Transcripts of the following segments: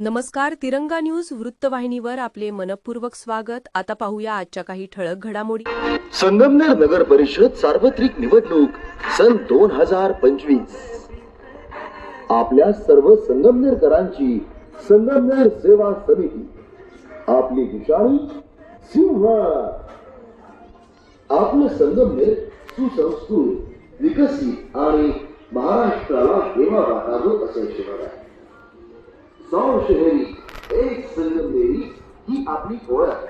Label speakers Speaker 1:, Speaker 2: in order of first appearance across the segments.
Speaker 1: नमस्कार तिरंगा न्यूज वृत्तवाहिनीवर आपले मनपूर्वक स्वागत. आता पाहूया आजच्या काही ठळक घडामोडी.
Speaker 2: संगमनेर नगर परिषद सार्वत्रिक निवडणूक सन दोन हजार पंचवीस. आपल्या सर्व संगमनेरकरांची संगमनेर सेवा समिती. आपली विषाणू सिंह. आपलं संगमनेर सुसंस्कृत विकसित आणि महाराष्ट्राला सेवा वाटावं असं शहर आहे शहरी एक संगमनेरी ही आपली ओळख.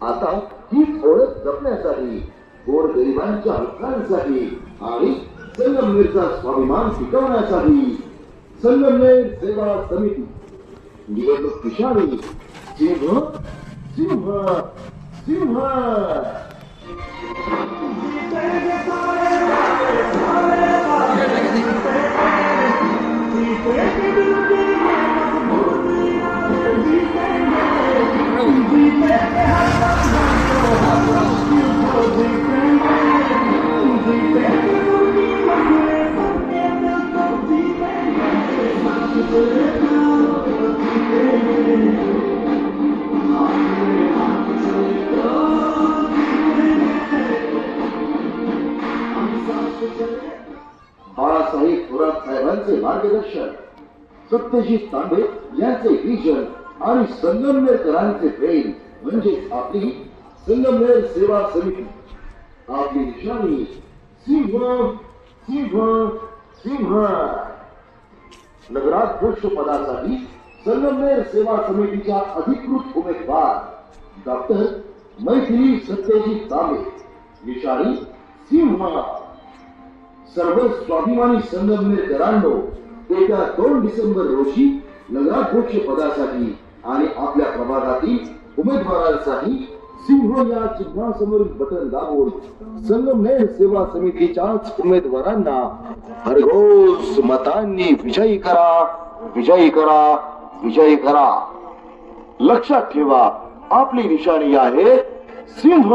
Speaker 2: आता ही ओळख जपण्यासाठी गोरगरिबांच्या हक्कांसाठी आणि संगमनेरचा स्वाभिमान टिकवण्यासाठी संगमनेर सेवा समिती निवडणूक पिशाणी सिंह सिंह सिंह. बाळासाहेब थोरात साहेबांचे मार्गदर्शन सत्यजित तांबे यांचे विजन आणि संगमनेरकरांचे प्रेम. म्हणजे आपली संगमनेर सेवा समिती आपली निशाणी सिंह सिंह सिंह. नगराध्यक्ष पदासाठी संगमनेर सेवा समितीच्या अधिकृत उमेदवार डॉक्टर मैथिली सत्यजित तांबे निशाणी सिंह. सर्व स्वाभिमानी संगमनेरकरांनो येत्या दोन डिसेंबर रोजी नगराध्यक्ष पदासाठी आणि आपल्या प्रभागातील उमेदवारांसाठी सिंह या चिन्हासमोरील बटन दाबून संगमनेर सेवा समितीच्याच उमेदवारांना हरघोस मतांनी विजयी करा विजयी करा विजयी करा. लक्षात ठेवा आपली निशाणी आहे सिंह.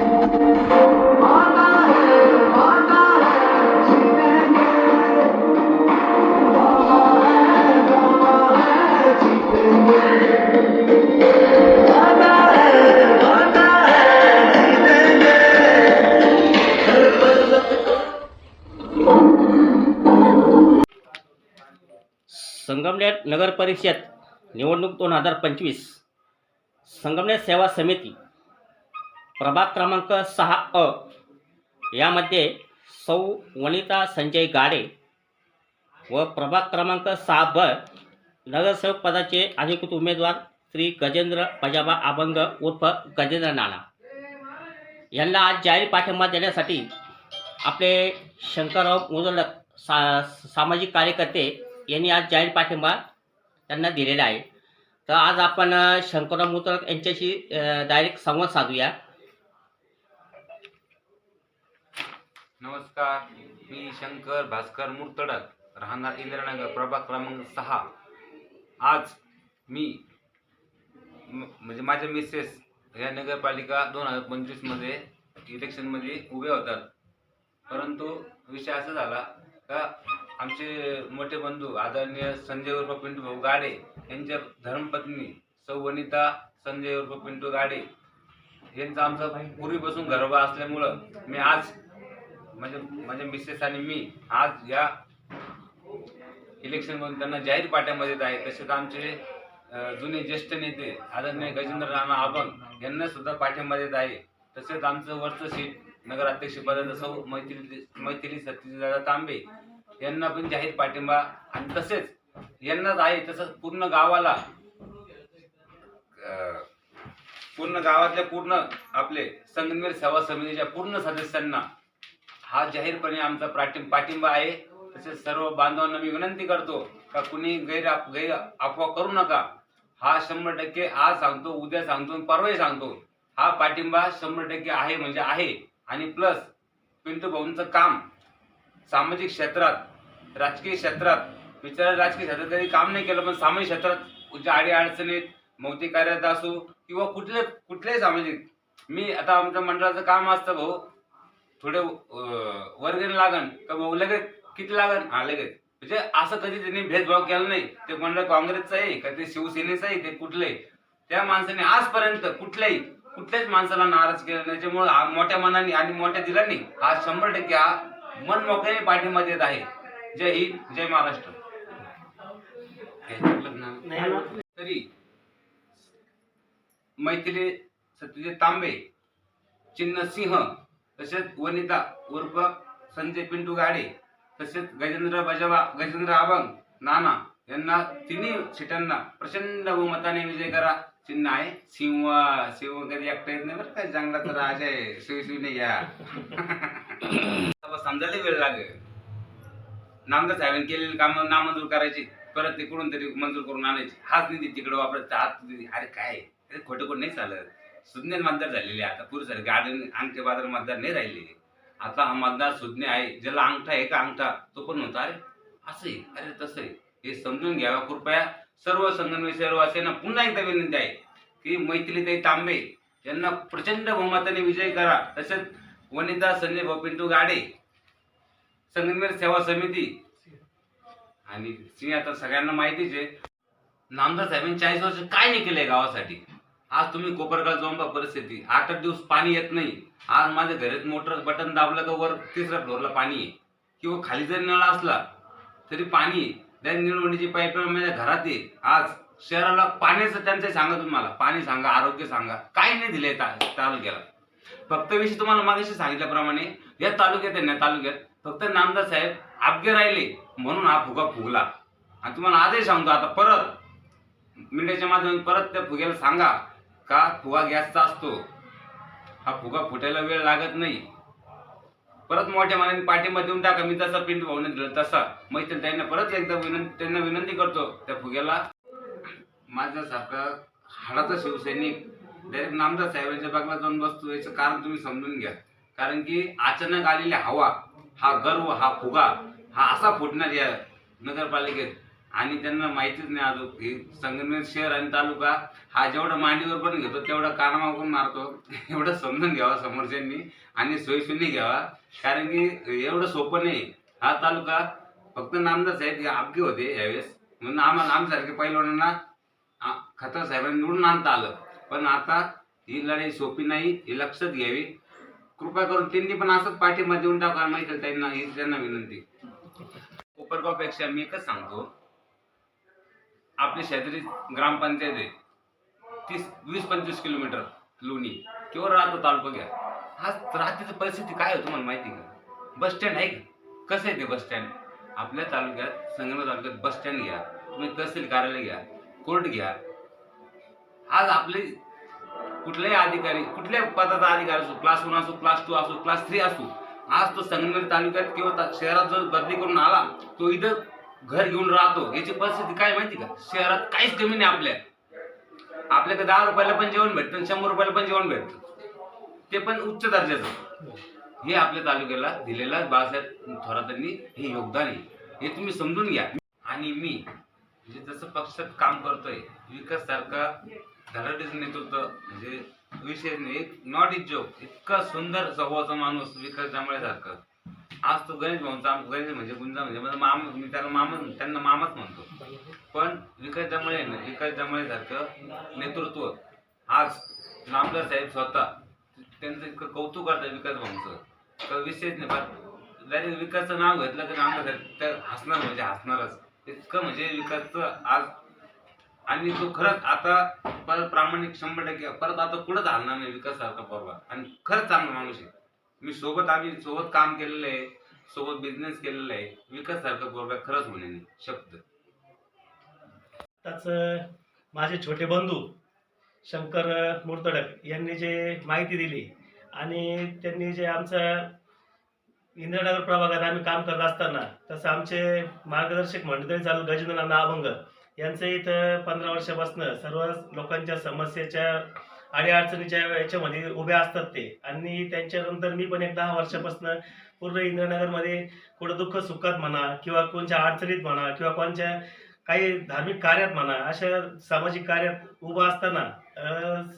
Speaker 3: संगमनेर नगर परिषद निवडणूक दोन हजार पंचवीस. संगमनेर सेवा समिती प्रभाग क्रमांक सहा अ. यामध्ये सौ वनिता संजय गाडे व प्रभाग क्रमांक सहा ब. नगरसेवक पदाचे अधिकृत उमेदवार श्री गजेंद्र पजाबा अभंग उर्फ गजेंद्र नाना. यांना आज जाहीर पाठिंबा देण्यासाठी आपले शंकरराव मुदलक सा सामाजिक कार्यकर्ते यांनी आज जाहीर पाठिंबा त्यांना दिलेला आहे. तर आज आपण शंकरराव मुतरक यांच्याशी डायरेक्ट संवाद साधूया.
Speaker 4: नमस्कार. मी शंकर भास्कर मुर्तडक राहणार इंद्रनगर प्रभाग क्रमांक सहा. आज मी म्हणजे माझ्या मिसेस या नगरपालिका दोन हजार पंचवीसमध्ये इलेक्शनमध्ये उभे होतात. परंतु विषय असा झाला का आमचे मोठे बंधू आदरणीय संजय उर्फ पिंटू भाऊ गाडे यांच्या धर्मपत्नी सौ वनिता संजय उर्फ पिंटू गाडे यांचा आमचा पूर्वीपासून गरबा असल्यामुळं मी आज म्हणजे, म्हणजे माझ्या मिसेस आणि मी आज या इलेक्शनमधून त्यांना जाहीर पाट्यामध्ये आहे. तसेच आमचे जुने ज्येष्ठ नेते आदरणीय गजेंद्र राणा आबंग यांना सुद्धा पाठिंबा आहे. तसेच आमचं वरचं सीट नगराध्यक्ष पदाचं सौ मैथिली मैथिली सत्यजितदादा तांबे यांना पण जाहीर पाठिंबा आणि तसेच यांनाच आहे तसंच पूर्ण गावाला पूर्ण गावातल्या पूर्ण आपले संगमनेर सेवा समितीच्या पूर्ण सदस्यांना हा जाहीरपणे आमचा पाठिं पाठिंबा आहे. तसेच सर्व बांधवांना मी विनंती करतो का कुणी गैर गैर अफवा करू नका. हा शंभर टक्के आज सांगतो उद्या सांगतो आणि परवाही सांगतो. हा पाठिंबा शंभर टक्के आहे म्हणजे आहे. आणि प्लस पिंटू भाऊंचं काम सामाजिक क्षेत्रात राजकीय क्षेत्रात. विचार राजकीय क्षेत्रात कधी काम नाही केलं पण सामाजिक क्षेत्रात ज्या अडी अडचणीत मौती कार्यात असो किंवा कुठले कुठल्याही सामाजिक. मी आता आमच्या मंडळाचं काम असतं भाऊ. थोडे वर्गण लागण लागन. का भाऊ लगेच किती लागण हा लगेच. म्हणजे असं कधी त्यांनी भेदभाव केला नाही. ते मंडळ काँग्रेसचं आहे का ते शिवसेनेचं आहे ते कुठलंही. त्या माणसाने आजपर्यंत कुठल्याही कुठल्याच माणसाला नाराज केला नाही. त्याच्यामुळे मोठ्या मनाने आणि मोठ्या दिलांनी हा शंभर टक्के हा मन मोकळ्याने पाठिंबा देत आहे. जय हिंद जय महाराष्ट्र? तरी मैथिली सत्यजित तांबे चिन्ह सिंह तसेच वनिता उर्फ संजय पिंटू गाडे तसेच गजेंद्र बजावा गजेंद्र आबंग नाना यांना तिन्ही सीटांना प्रचंड बहुमताने विजय करा. चिन्ह आहे सिंह सिंह कधी एकटा येत नाही बरं काय जंगलाचा राजा आहे शिवशिवने या. समजायला वेळ लागेल. नामदार साहेबांनी केलेले कामं नामंजूर करायची. परत ते कुठून तरी मंजूर करून आणायची. हाच निधी तिकडे वापरायचा हात निधी. अरे काय? अरे खोटं कोण नाही चालत. सुज्ञ मतदार झालेले आहे आता. पुरे सारे गार्डन अंगठे बाजार मतदार नाही राहिले. आता हा मतदार सुज्ञ आहे. ज्याला अंगठा आहे का अंगठा तो पण होता. अरे असं आहे. अरे तसं आहे. हे समजून घ्यावा. कृपया सर्व संगमनेर शहरवासियांना पुन्हा एकदा विनंती आहे की मैत्रीताई तांबे यांना प्रचंड बहुमताने विजय करा. तसेच वनिता संजय भाऊ पिंटू गाडे संगमनेर सेवा समिती. आणि सिंह आता सगळ्यांना माहितीच आहे. नामदार साहेबांनी चाळीस वर्ष काय नाही केलंय गावासाठी. आज तुम्ही कोपरगाव जाऊन परिस्थिती. आठ आठ दिवस पाणी येत नाही. आज माझ्या घरात मोटर बटन दाबलं का वर तिसऱ्या फ्लोअरला पाणी आहे. किंवा खाली जरी नळ असला तरी पाणी त्या निळवणीची पाईपलाईन माझ्या घरात आहे. आज शहराला पाण्याचं त्यांचं सांगा तुम्हाला पाणी सांगा आरोग्य सांगा. काही नाही दिलंय तालुक्याला. फक्त विषय तुम्हाला मागाशी सांगितल्याप्रमाणे या तालुक्यात आहे ना तालुक्यात फक्त नामदार साहेब आपगे राहिले म्हणून हा फुगा फुगला. आणि तुम्हाला आजही सांगतो आता परत मीडियाच्या माध्यमातून परत त्या फुग्याला सांगा का फुगा गॅसचा असतो. हा फुगा फुटायला वेळ लागत नाही. परत मोठ्या मानाने पाठिंबा देऊन टाका मी तसा पिंट भाऊने दिलं तसा. मैत्री त्यांना परत एकदा विनंती त्यांना विनंती करतो त्या फुग्याला माझ्यासारखा हाडाचा शिवसैनिक डायरेक्ट नामदार साहेबांच्या बागला जाऊन बसतो याचं कारण तुम्ही समजून घ्या. कारण की अचानक आलेली हवा हा गर्व हा फुगा हा असा फुटणार या नगरपालिकेत. आणि त्यांना माहितीच नाही अजून हे संगमनेर शहर आणि तालुका हा जेवढा मांडीवर पण घेतो तेवढा कानामागून मारतो. एवढं समजून घ्यावा समोरच्यांनी आणि सोयीसुनी घ्यावा. कारण की एवढं सोपं नाही. हा तालुका फक्त नामदार साहेब हे होते यावेळेस. म्हणून आम्हाला आमच्यासारखे पैलवानांना खतर साहेबांनी निवडून आणता आलं. पण आता ही लढाई सोपी नाही ही लक्षात घ्यावी. कृपा करून त्यांनी पण असंच पाठिंबा देऊन टाका माहिती त्यांना त्यांना विनंती. कोपरगावपेक्षा मी एकच सांगतो आपली शेजारी ग्रामपंचायत आहे. तीस वीस पंचवीस किलोमीटर लोणी. किंवा राहतो तालुका घ्या. आज रात्रीची परिस्थिती काय होती मला माहिती का? बस स्टँड आहे का? कसं आहे ते बस स्टँड आपल्या तालुक्यात संगमनेर तालुक्यात बस स्टँड घ्या. तुम्ही तहसील कार्यालय घ्या कोर्ट घ्या. आज आपली कुठल्याही अधिकारी कुठल्याही पदाचा अधिकारी असो क्लास वन असो क्लास टू असो क्लास थ्री असो आज तो संगमनेर तालुक्यात किंवा शहरात जो बदली करून आला तो इथं घर घेऊन राहतो. याची परिस्थिती काय माहिती का? शहरात काहीच कमी नाही आपल्या. आपल्याकडे दहा रुपयाला पण जेवण भेटतं आणि शंभर रुपयाला पण जेवण भेटतं. ते पण उच्च दर्जाचं. हे आपल्या तालुक्याला दिलेलं बाळासाहेब थोरातांनी हे योगदान आहे. हे तुम्ही समजून घ्या. आणि मी म्हणजे जसं पक्षात काम करतोय विकास सारखा धडाडीचं नेतृत्व म्हणजे विषय नाही. एक नॉट इज जोक इतका सुंदर स्वभावाचा माणूस विकास जांभळे सारखं आज तो गणेश भाऊंचा गणेश म्हणजे गुंजा म्हणजे माझा मामा मी त्याला मामा त्यांना मामाच म्हणतो. पण विकास जांभळे ना विकास जांभळे सारखं नेतृत्व आज नामदार साहेब स्वतः त्यांचं इतकं कौतुक करतात विकास भाऊंचं. तर विषयच नाही पण डायरेक्ट विकासचं नाव घेतलं की नामदार साहेब तर हसणार म्हणजे हसणारच. इतकं म्हणजे विकासचं आज आणि तो खरंच आता परत प्रामाणिक शंभर टक्के परत आता कुठंच हलणार नाही विकास सारखा परवा. आणि खरंच चांगला माणूस आहे. मी सोबत आम्ही सोबत काम केलेलं आहे सोबत बिझनेस केलेला आहे. विकास सारखा पोरगा खरंच होणे नाही शब्द.
Speaker 5: आताच माझे छोटे बंधू शंकर मुर्तडक यांनी जे माहिती दिली आणि त्यांनी जे आमचं इंद्रनगर प्रभागात आम्ही काम करत असताना तसं आमचे मार्गदर्शक मंडळी चालू गजेंद्रनाथ अभंग यांचं इथं पंधरा वर्षापासून सर्व लोकांच्या समस्येच्या अडीअडचणीच्या याच्यामध्ये उभे असतात ते. आणि त्यांच्यानंतर मी पण एक दहा वर्षापासून पूर्ण इंद्रनगरमध्ये कुठं दुःख सुखात म्हणा किंवा कोणच्या अडचणीत म्हणा किंवा कोणत्या काही धार्मिक कार्यात म्हणा अशा सामाजिक कार्यात उभा असताना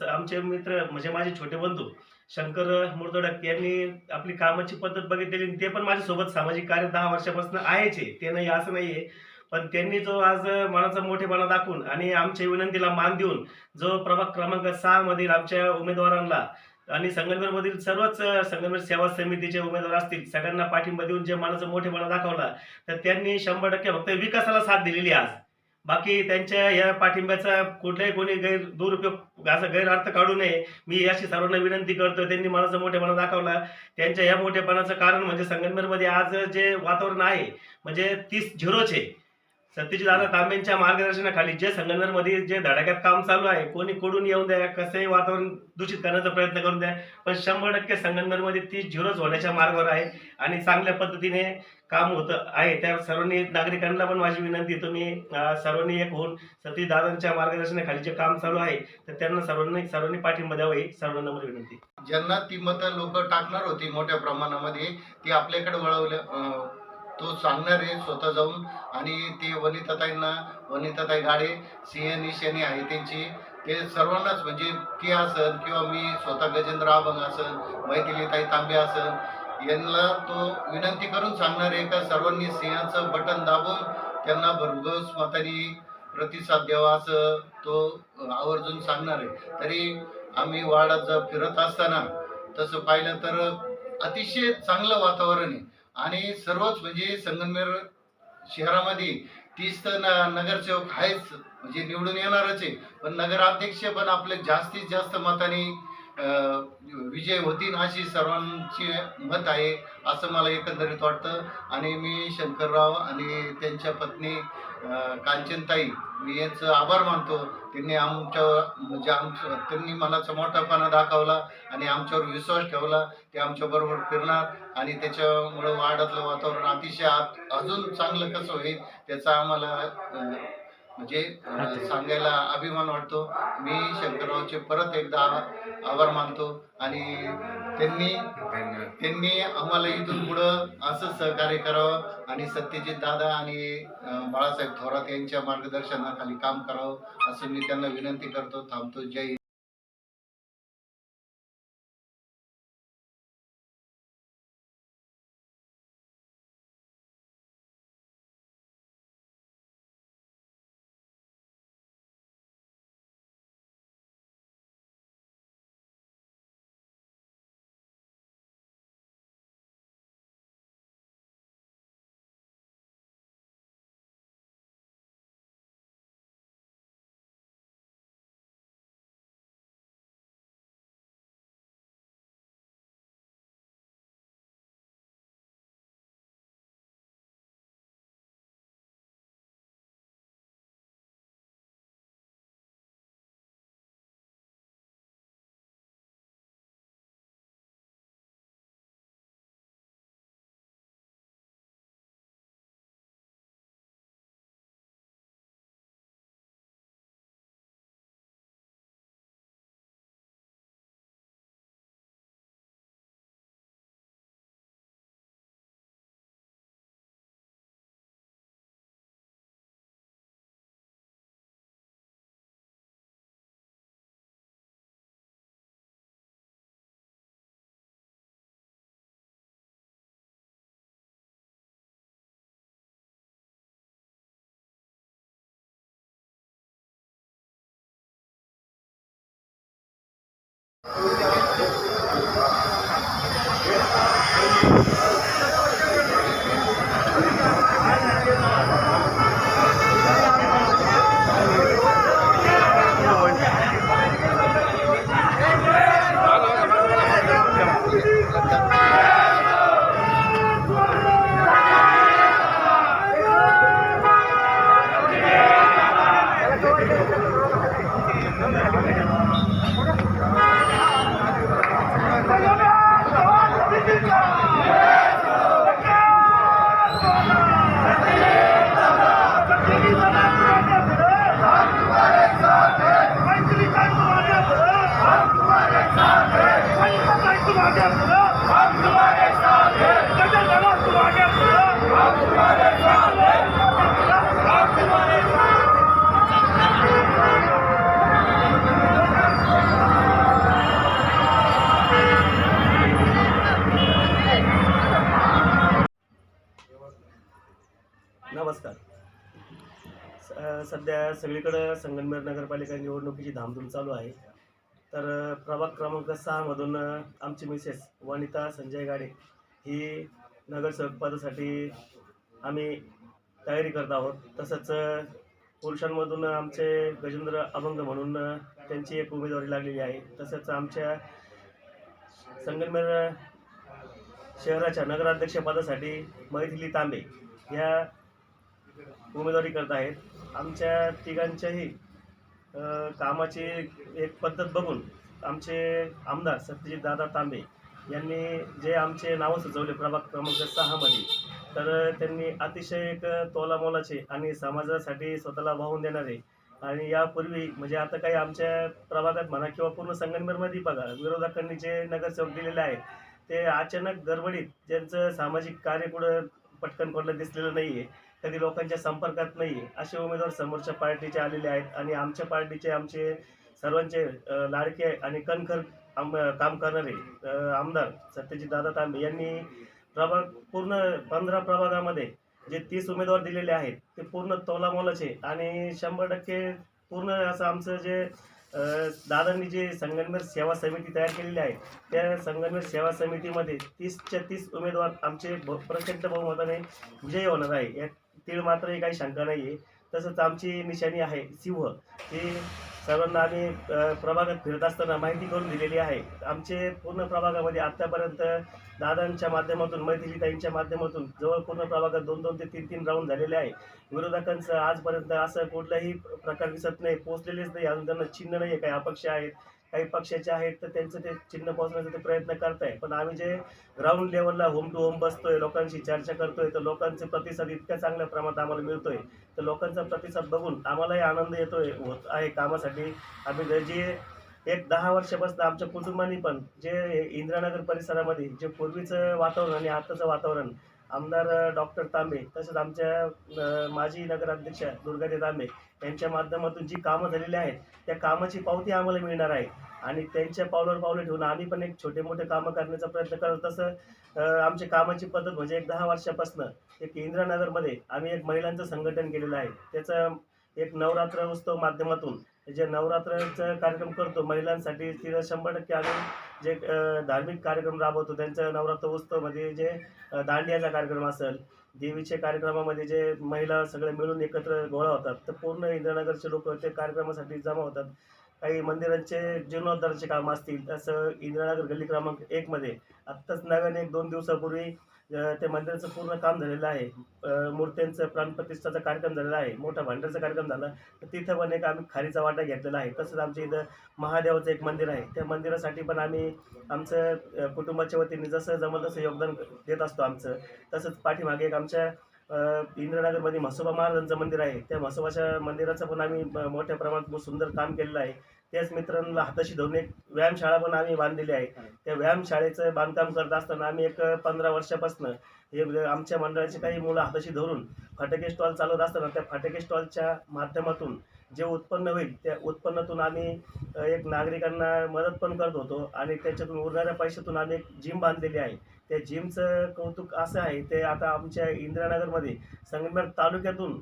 Speaker 5: आमचे मित्र म्हणजे माझे छोटे बंधू शंकर मुर्दडक यांनी आपली कामाची पद्धत बघितलेली ते पण माझ्यासोबत सामाजिक कार्य दहा वर्षापासून आहेचे ते नाही असं नाही आहे पण त्यांनी जो आज मनाचा मोठेपणा दाखवून आणि आमच्या विनंतीला मान देऊन जो प्रभाग क्रमांक सहा मधील आमच्या उमेदवारांना आणि संगमनेरमधील सर्वच संगमनेर सेवा समितीचे उमेदवार असतील सगळ्यांना पाठिंबा देऊन जे मनाचा मोठेपणा दाखवला तर त्यांनी शंभर टक्के फक्त विकासाला साथ दिलेली आहे आज. बाकी त्यांच्या या पाठिंब्याचा कुठल्याही कोणी गैर दुरुपयोग असा गैरअर्थ काढू नये. मी याची सर्वांना विनंती करतो त्यांनी मनाचा मोठेपणा दाखवला. त्यांच्या या मोठेपणाचं कारण म्हणजे संगमनेरमध्ये आज जे वातावरण आहे म्हणजे तीस झिरोचे सत्यजित दादा तांबेंच्या मार्गदर्शनाखाली जे संगमनेरमध्ये जे धडाक्यात काम चालू आहे कोणी कोडून येऊन द्या कसंही वातावरण दूषित करण्याचा प्रयत्न करून द्या पण शंभर टक्के संगमनेरमध्ये ती झिरोच होण्याच्या मार्गावर आहे आणि चांगल्या पद्धतीने काम होतं आहे. त्या सर्वांनी नागरिकांना पण माझी विनंती तुम्ही सर्वांनी एक होऊन सतीश दादांच्या मार्गदर्शनाखाली जे काम चालू आहे तर त्यांना सर्वांनी सर्वांनी पाठिंबा द्यावा ही सर्वांना नम्र विनंती
Speaker 6: ज्यांना ती मतं लोक टाकणार होती मोठ्या प्रमाणामध्ये ती आपल्याकडे वळवल्या तो सांगणार आहे स्वतः जाऊन. आणि ते वनिताताईंना वनिताताई गाडे सिंह शनी आहे त्यांची. ते सर्वांनाच म्हणजे ती असन किंवा मी स्वतः गजेंद्र अभंग असन मैथिलीताई तांबे असन यांना तो विनंती करून सांगणार आहे का सर्वांनी सिंहाचं बटन दाबून त्यांना भरघोस मतानी प्रतिसाद द्यावा असं तो आवर्जून सांगणार आहे. तरी आम्ही वाडात फिरत असताना तसं पाहिलं तर अतिशय चांगलं वातावरण आहे. आणि सर्वच म्हणजे संगमनेर शहरामध्ये तीस तर नगरसेवक आहेच. म्हणजे निवडून येणारच आहे. पण नगराध्यक्ष पण आपले जास्तीत जास्त मताने विजय होतील अशी सर्वांची मत आहे असं मला एकंदरीत वाटतं. आणि मी शंकरराव आणि त्यांच्या पत्नी कांचनताई मी यांचं आभार मानतो. त्यांनी आमच्या म्हणजे आमचं त्यांनी मनाचा मोठापणा दाखवला आणि आमच्यावर विश्वास ठेवला. ते आमच्याबरोबर फिरणार आणि त्याच्यामुळं वाढतलं वातावरण अतिशय आत- अजून चांगलं कसं होईल त्याचा आम्हाला म्हणजे सांगायला अभिमान वाटतो. मी शंकररावचे परत एकदा आभार मानतो आणि त्यांनी त्यांनी आम्हाला इथून पुढं असंच सहकार्य करावं आणि सत्यजित दादा आणि बाळासाहेब थोरात यांच्या मार्गदर्शनाखाली काम करावं असं मी त्यांना विनंती करतो. थांबतो. जय
Speaker 5: सध्या सगळीकडं संगमनेर नगरपालिका निवडणुकीची धामधूम चालू आहे. तर प्रभाग क्रमांक सहामधून आमची मिसेस वनिता संजय गाडे ही नगरसेवक पदासाठी आम्ही तयारी करत आहोत. तसंच पुरुषांमधून आमचे गजेंद्र अभंग म्हणून त्यांची एक उमेदवारी लागलेली आहे. तसंच आमच्या संगमनेर शहराच्या नगराध्यक्षपदासाठी मैथिली तांबे ह्या उमेदवारी करत आहेत. आमच्या तिघांच्याही कामाची एक पद्धत बघून आमचे आमदार सत्यजित दादा तांबे यांनी जे आमचे नावं सुचवले प्रभाग क्रमांक सहामध्ये तर त्यांनी अतिशय एक तोलामोलाचे आणि समाजासाठी स्वतःला वाहून देणारे आणि यापूर्वी म्हणजे आता काही आमच्या प्रभागात म्हणा किंवा पूर्ण संगमनेरमध्ये बघा विरोधकांनी जे नगरसेवक दिलेले आहेत ते अचानक गडबडीत ज्यांचं सामाजिक कार्य कुठं पटकन कोणाला दिसलेलं नाही आहे कधी लोकांच्या संपर्कात नाही असे उमेदवार समोरच्या पार्टीचे आलेले आहेत आणि आमच्या पार्टीचे आमचे सर्वांचे लाडके आणि कणखर आम काम करणारे आमदार सत्यजित दादा तांबे यांनी प्रभाग पूर्ण पंधरा प्रभागामध्ये जे तीस उमेदवार दिलेले आहेत ते पूर्ण तोलामोलाचे आणि शंभर टक्के पूर्ण असं आमचं जे दादांनी जे संगनमेर सेवा समिती तयार केलेली आहे त्या संगमनेर सेवा समितीमध्ये तीसच्या तीस उमेदवार आमचे प्रचंड बहुमताने विजयी होणार आहे. या तीळ मात्रही काही शंका नाही आहे तसंच आमची निशाणी आहे सिंह ही सर्वांना आम्ही प्रभागात फिरत असताना माहिती करून दिलेली आहे. आमचे पूर्ण प्रभागामध्ये आत्तापर्यंत दादांच्या माध्यमातून मैथिलीताईंच्या माध्यमातून जवळ पूर्ण प्रभागात दोन दोन ते तीन तीन राऊंड झालेले आहे. विरोधकांचं आजपर्यंत असं कुठलाही प्रकार दिसत नाही पोचलेलेच नाही. अजून त्यांना चिन्ह नाही आहे काही अपक्ष आहेत. काही पक्षाचे आहेत तर त्यांचं ते चिन्ह पोहोचण्याचा ते प्रयत्न करताय पण आम्ही जे ग्राउंड लेवलला होम टू होम बसतोय लोकांशी चर्चा करतोय तर लोकांचे प्रतिसाद इतक्या चांगल्या प्रमाणात आम्हाला मिळतोय. तर लोकांचा प्रतिसाद बघून आम्हालाही आनंद येतोय होत आहे कामासाठी. आम्ही जे- जे एक दहा वर्षापासून आमच्या कुटुंबानी पण जे इंदिरानगर परिसरामध्ये जे पूर्वीचं वातावरण आणि आताचं वातावरण आमदार डॉक्टर तांबे तसेच आमच्या माजी नगराध्यक्षा दुर्गादे तांबे यांच्या माध्यमातून जी कामं झालेली आहेत त्या कामाची पावती आम्हाला मिळणार आहे. आणि त्यांच्या पावलावर पावलं ठेवून आम्ही पण एक छोटे मोठे कामं करण्याचा प्रयत्न करत तसं आमची कामाची पद्धत म्हणजे एक दहा वर्षापासून एक इंद्रानगरमध्ये आम्ही एक महिलांचं संघटन केलेलं आहे. त्याचं एक नवरात्र उत्सव माध्यमातून जे नवरात्राचा कार्यक्रम करतो महिलांसाठी तिथं शंभर टक्के आम्ही जे धार्मिक कार्यक्रम राबवतो त्यांचं नवरात्र उत्सवमध्ये जे दांडियाचा कार्यक्रम असेल देवीच्या कार्यक्रमामध्ये जे महिला सगळे मिळून एकत्र गोळा होतात तर पूर्ण इंद्रनगरचे लोक ते कार्यक्रमासाठी जमा होतात. काही मंदिरांचे जीर्णोद्धाराचे काम असतील तसं इंदिरानगर गल्ली क्रमांक एकमध्ये आत्ताच नव्याने एक दोन दिवसापूर्वी त्या मंदिराचं पूर्ण काम झालेलं आहे. मूर्त्यांचं प्राणप्रतिष्ठाचा कार्यक्रम झालेला आहे मोठा भांडारचा कार्यक्रम झाला. तर तिथं पण एक आम्ही खारीचा वाटा घेतलेला आहे. तसंच आमच्या इथं महादेवाचं एक मंदिर आहे. त्या मंदिरासाठी पण आम्ही आमचं कुटुंबाच्या वतीने जसं जमल तसं योगदान देत असतो आमचं तसंच पाठीमागे एक आमच्या इंदिरानगरमध्ये म्हसोबा महाराजांचं मंदिर आहे. त्या म्हसोबाच्या मंदिराचं पण आम्ही मोठ्या प्रमाणात खूप सुंदर काम केलेलं आहे. त्याच मित्रांना हाताशी धरून एक व्यायामशाळा पण आम्ही बांधलेली आहे. त्या व्यायामशाळेचं बांधकाम करत असताना आम्ही एक पंधरा वर्षापासून हे आमच्या मंडळाची काही मुलं हाताशी धरून फटाके स्टॉल चालवत असताना त्या फटाके स्टॉलच्या माध्यमातून जे उत्पन्न होईल त्या उत्पन्नातून आम्ही एक नागरिकांना मदत पण करत होतो आणि त्याच्यातून उरणाऱ्या पैशातून आम्ही एक जिम बांधलेली आहे. त्या जिमचं कौतुक असं आहे ते आता आमच्या इंदिरानगरमध्ये संगमेर तालुक्यातून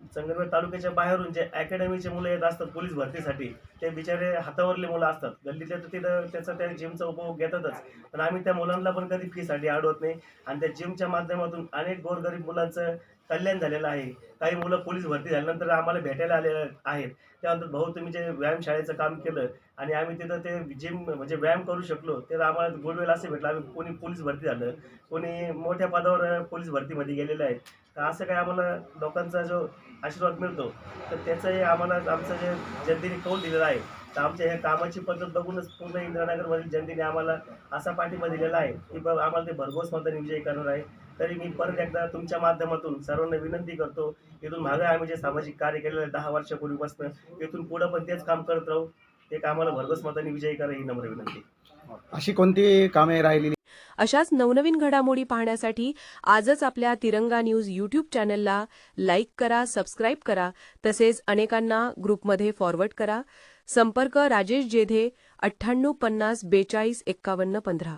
Speaker 5: संगमनेर तालुक्याच्या बाहेरून जे अकॅडमीचे मुलं येत असतात पोलीस भरतीसाठी ते बिचारे हातावरले मुलं असतात. गल्लीतले तर तिथं त्याचा त्या जिमचा उपभोग घेतातच. पण आम्ही त्या मुलांना पण कधी फीसाठी अडवत नाही. आणि त्या जिमच्या माध्यमातून अनेक गोरगरीब मुलांचं कल्याण झालेलं आहे. काही मुलं पोलीस भरती झाल्यानंतर आम्हाला भेटायला आलेले आहेत. त्यानंतर भाऊ तुम्ही जे व्यायामशाळेचं काम केलं आणि आम्ही तिथं ते जिम म्हणजे व्यायाम करू शकलो तर आम्हाला गुडवेल असं भेटलं. आम्ही कोणी पोलीस भरती झालं कोणी मोठ्या पदावर पोलीस भरतीमध्ये गेलेलं आहे तर असं काय आम्हाला लोकांचा जो आशीर्वाद मिळतो तर त्याचंही आम्हाला आमचं जे जनतेने कौल दिलेला आहे तर आमच्या ह्या कामाची पद्धत बघूनच पूर्ण इंदिरानगरमधील जनतेने आम्हाला असा पाठिंबा दिलेला आहे की बघ आम्हाला ते भरघोस मताने विजयी करणार आहे. तरी मी परत एकदा तुमच्या माध्यमातून सर्वांना विनंती करतो इथून मागं आम्ही जे सामाजिक कार्य केलेलं आहे दहा वर्षापूर्वीपासून इथून पुढं पण तेच काम करत राहू. एक आम्हाला भरघोस मताने विजयी करा ही नम्र विनंती.
Speaker 7: अशी कोणती कामे राहिलेली?
Speaker 1: अशाच नवनवीन घडामोडी पाहण्यासाठी आजच आपल्या तिरंगा न्यूज यूट्यूब चॅनलला लाईक करा सबस्क्राईब करा तसेच अनेकांना ग्रुपमध्ये फॉरवर्ड करा. संपर्क राजेश जेधे अठ्ठ्याण्णव पन्नास बेचाळीस एक्कावन्न पंधरा.